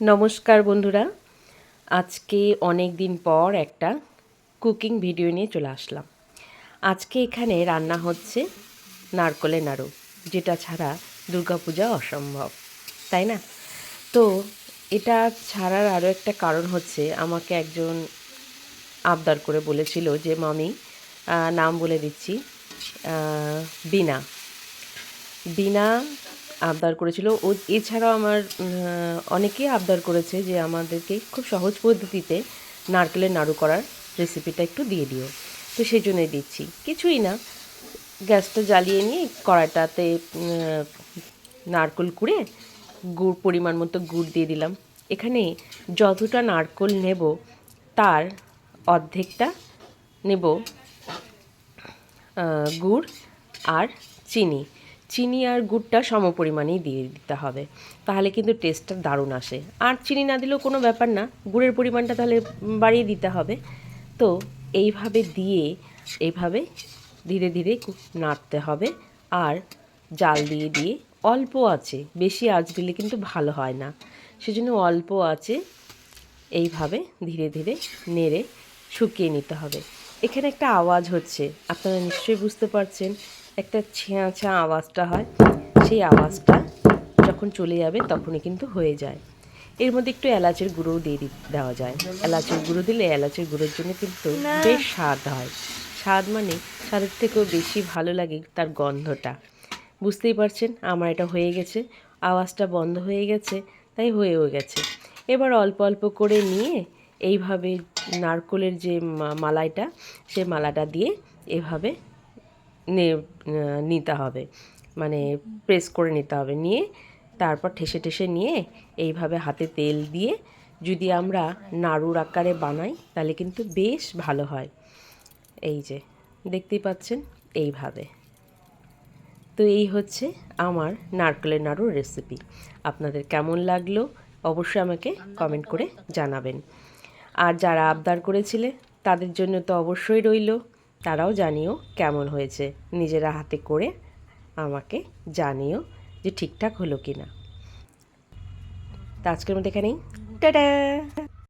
নমস্কার বন্ধুরা। আজকে অনেক দিন পর একটা কুকিং ভিডিও নিয়ে চলে আসলাম। আজকে এখানে রান্না হচ্ছে নারকলের নাড়ু, যেটা ছাড়া দুর্গাপূজা অসম্ভব, তাই না? তো এটা ছাড়ার আরও একটা কারণ হচ্ছে, আমাকে একজন আবদার করে বলেছিল যে, মামি নাম বলে দিচ্ছি বিনা। বিনা আবদার করেছিল। ও এছাড়াও আমার অনেকেই আবদার করেছে যে আমাদেরকে খুব সহজ পদ্ধতিতে নারকেলের নাড়ু করার রেসিপিটা একটু দিয়ে দিও। তো সেই জন্যই দিচ্ছি। কিছুই না। গ্যাসটা জ্বালিয়ে নিয়ে কড়াইটাতে নারকেল কুড়ে গুড় পরিমাণ মতো গুড় দিয়ে দিলাম। এখানে যতটা নারকেল নেব, তার অর্ধেকটা নেব গুড় আর চিনি। চিনি আর গুড়টা সম পরিমাণেই দিয়ে দিতে হবে। তাহলে কিন্তু টেস্টটা দারুণ আসে। আর চিনি না দিলেও কোনো ব্যাপার না, গুড়ের পরিমাণটা তাহলে বাড়িয়ে দিতে হবে। তো এইভাবে দিয়ে, এইভাবে ধীরে ধীরে নাড়তে হবে। আর জাল দিয়ে দিয়ে, অল্প আছে, বেশি আঁচ দিলে কিন্তু ভালো হয় না। সেজন্য অল্প আছে, এইভাবে ধীরে ধীরে নেড়ে শুকিয়ে নিতে হবে। এখানে একটা আওয়াজ হচ্ছে, আপনারা নিশ্চয়ই বুঝতে পারছেন। একটা ছেঁয়া ছেঁয়া আওয়াজটা হয় সেই আওয়াজটা যখন চলে যাবে তখনই কিন্তু হয়ে যায়। এর মধ্যে একটু এলাচের গুঁড়োও দিয়ে দেওয়া যায়। এলাচের গুঁড়ো দিলে এলাচের গুঁড়োর জন্য কিন্তু বেশ স্বাদ হয়। স্বাদ মানে স্বাদের থেকেও বেশি ভালো লাগে তার গন্ধটা। বুঝতেই পারছেন আমার এটা হয়ে গেছে আওয়াজটা বন্ধ হয়ে গেছে তাই হয়েও গেছে। এবার অল্প অল্প করে নিয়ে এইভাবে নারকলের যে মালাইটা সে মালাটা দিয়ে এভাবে নিতে হবে। মানে প্রেস করে নিতে হবে। নিয়ে তারপর ঠেসে ঠেসে নিয়ে এইভাবে হাতে তেল দিয়ে যদি আমরা নাড়ুর আকারে বানাই, তাহলে কিন্তু বেশ ভালো হয়। এই যে, দেখতেই পাচ্ছেন? এইভাবে। তো এই হচ্ছে আমার নারকেলের নাড়ুর রেসিপি আপনাদের কেমন লাগল? অবশ্যই আমাকে কমেন্ট করে জানাবেন। আর যারা আবদার করেছিলে, তাদের জন্য তো অবশ্যই রইল। তারাও জানিও কেমন হয়েছে। নিজেরা হাতে করে আমাকে জানিও যে ঠিকঠাক হলো কি না তা আজকের মধ্যে এখানেই। টাটা!